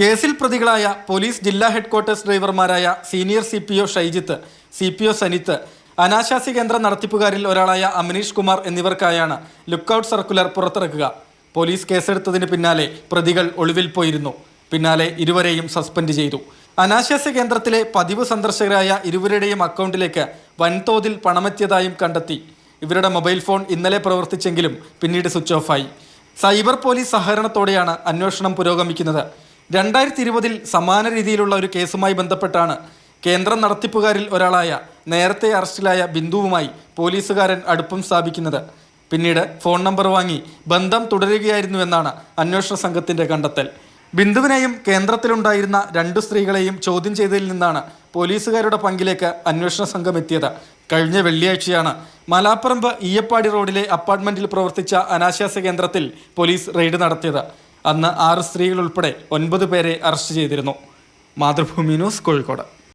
കേസിൽ പ്രതികളായ പോലീസ് ജില്ലാ headquarters ഡ്രൈവർമാരായ senior C P O Shaijith C P O Sanith അനാശാസി കേന്ദ്ര നടത്തിപ്പുകാരിൽ ഒരാളായ അമിനീഷ് കുമാർ എന്നിവർക്കായാണ് ലുക്കൌട്ട് സർക്കുലർ പുറത്തിറക്കുക. പോലീസ് കേസെടുത്തതിന് പിന്നാലെ പ്രതികൾ ഒളിവിൽ പോയിരുന്നു. പിന്നാലെ ഇരുവരെയും സസ്പെൻഡ് ചെയ്തു. അനാശാസ്യ കേന്ദ്രത്തിലെ പതിവ് സന്ദർശകരായ ഇരുവരുടെയും അക്കൗണ്ടിലേക്ക് വൻതോതിൽ പണമെത്തിയതായും കണ്ടെത്തി. ഇവരുടെ മൊബൈൽ ഫോൺ ഇന്നലെ പ്രവർത്തിച്ചെങ്കിലും പിന്നീട് സ്വിച്ച് ഓഫായി. സൈബർ പോലീസ് സഹകരണത്തോടെയാണ് അന്വേഷണം പുരോഗമിക്കുന്നത്. രണ്ടായിരത്തി ഇരുപതിൽ സമാന രീതിയിലുള്ള ഒരു കേസുമായി ബന്ധപ്പെട്ടാണ് കേന്ദ്ര നടത്തിപ്പുകാരിൽ ഒരാളായ നേരത്തെ അറസ്റ്റിലായ ബിന്ദുവുമായി പോലീസുകാരൻ അടുപ്പം സ്ഥാപിക്കുന്നത്. പിന്നീട് ഫോൺ നമ്പർ വാങ്ങി ബന്ധം തുടരുകയായിരുന്നുവെന്നാണ് അന്വേഷണ സംഘത്തിന്റെ കണ്ടെത്തൽ. ബിന്ദുവിനെയും കേന്ദ്രത്തിലുണ്ടായിരുന്ന രണ്ട് സ്ത്രീകളെയും ചോദ്യം ചെയ്തതിൽ നിന്നാണ് പോലീസുകാരുടെ പങ്കിലേക്ക് അന്വേഷണ സംഘം എത്തിയത്. കഴിഞ്ഞ വെള്ളിയാഴ്ചയാണ് മലാപ്പറമ്പ് ഈയപ്പാടി റോഡിലെ അപ്പാർട്ട്മെന്റിൽ പ്രവർത്തിച്ച അനാശാസ്യ കേന്ദ്രത്തിൽ പോലീസ് റെയ്ഡ് നടത്തിയത്. അന്ന് ആറ് സ്ത്രീകൾ ഉൾപ്പെടെ ഒൻപത് പേരെ അറസ്റ്റ് ചെയ്തിരുന്നു. മാതൃഭൂമി ന്യൂസ് കോഴിക്കോട്.